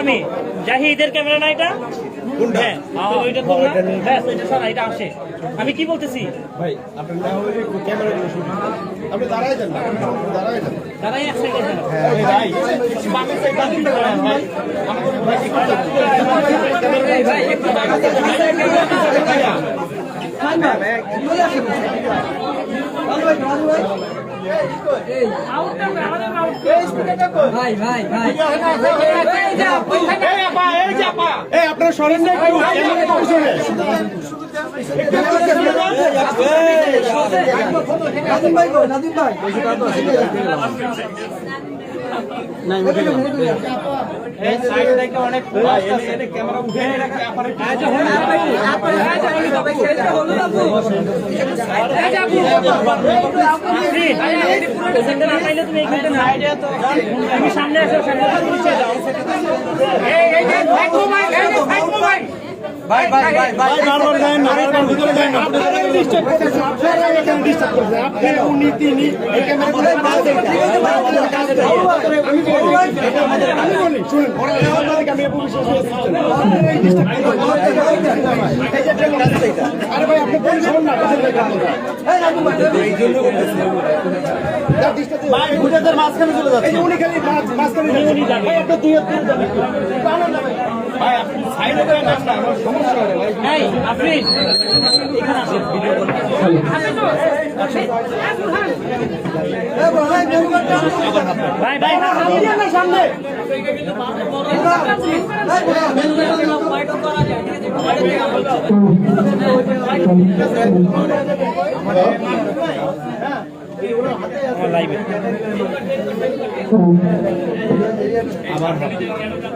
আমি জাহিদের ক্যামেরা না এটা হ্যাঁ আমি কি বলতেছি ভাই আপনার না হলে একটু ক্যামেরা গুলো শুনুন আপনি দাঁড়ায় যান না দাঁড়াই এক সাইডে যান এই সাইড আপনারা তুমি এইখানে তুমি সামনে সামনে নিচে যাও ভাই ভাই ভাই ভাই ভিতরে না আপনারা ডিস্টার্ব আপনারা এখানে ডিস্টার্ব আপনি উনি তিনি এই ক্যামেরা গুলো বাদ দেন আমি বলি আমি বলি শুনুন আপনারা রাস্তা এটা আরে ভাই আপনি কোন শুনুন না মাঝখানে চলে যাচ্ছে উনি খালি মাঝখানে উনি যাবে ভাই আপনি দুই হাত ভাই ভাই আপনি সাইডে যান না আমার সমস্যা হবে ভাই এই আফরিন এখানে আসো ভিডিও করো ভাই ভাই সামনে লাইভে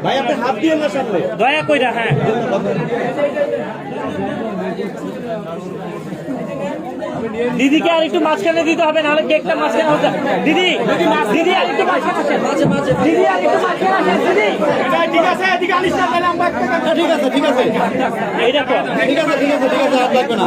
ভাই আপনি হাত দিয়ে না সামনে? দয়া কইরা হ্যাঁ। দিদিকে আর একটু মাঝখানে দিতে হবে নাহলে কেকটা মাঝখানে হতে দিদি দিদি আর একটু দিদি আর একটু দিদি। ঠিক আছে ঠিক আছে ঠিক আছে। এই দেখো ঠিক আছে ঠিক আছে ঠিক আছে হাত লাগবে না।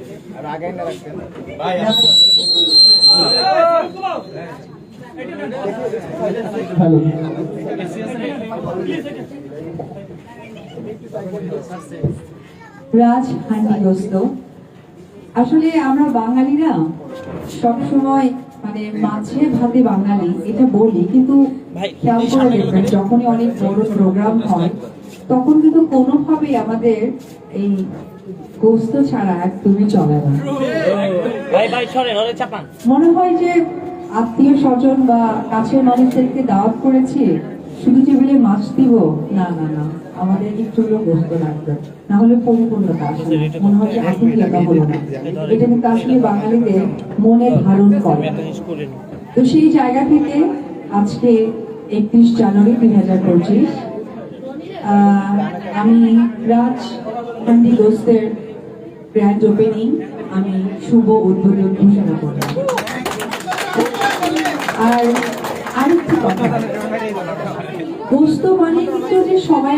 ভাই রাজ হান্ডিগ্রস্ত। আসলে আমরা বাঙালিরা সবসময় মানে মাছে ভাতে বাঙালি এটা বলি কিন্তু যখনই অনেক বড় প্রোগ্রাম হয় তখন কিন্তু কোনোভাবেই আমাদের এই গোস্ত ছাড়া একদমই চলে না। মনে হয় যে আত্মীয় স্বজন বা কাছের মানুষদেরকে দাওয়াত করেছি শুধু টেবিলে মাছ দিব না না না আমাদের একটু হলেও গোস্ত লাগবে। না হলে পরিপূর্ণতা আসে না। মনে হয় যে আত্মীয়তা হলো না। এটা কিন্তু আসলে বাঙালিদের মনে ধারণ করে। তো সেই জায়গা থেকে আজকে একত্রিশ জানুয়ারি দুই হাজার পঁচিশ আমি রাজ হান্ডি গোস্তের গ্র্যান্ড ওপেনিং আমি শুভ উদ্বোধন ঘোষণা করলাম। আর আরেকটি কথা গোস্ত মানে কিন্তু যে সবাই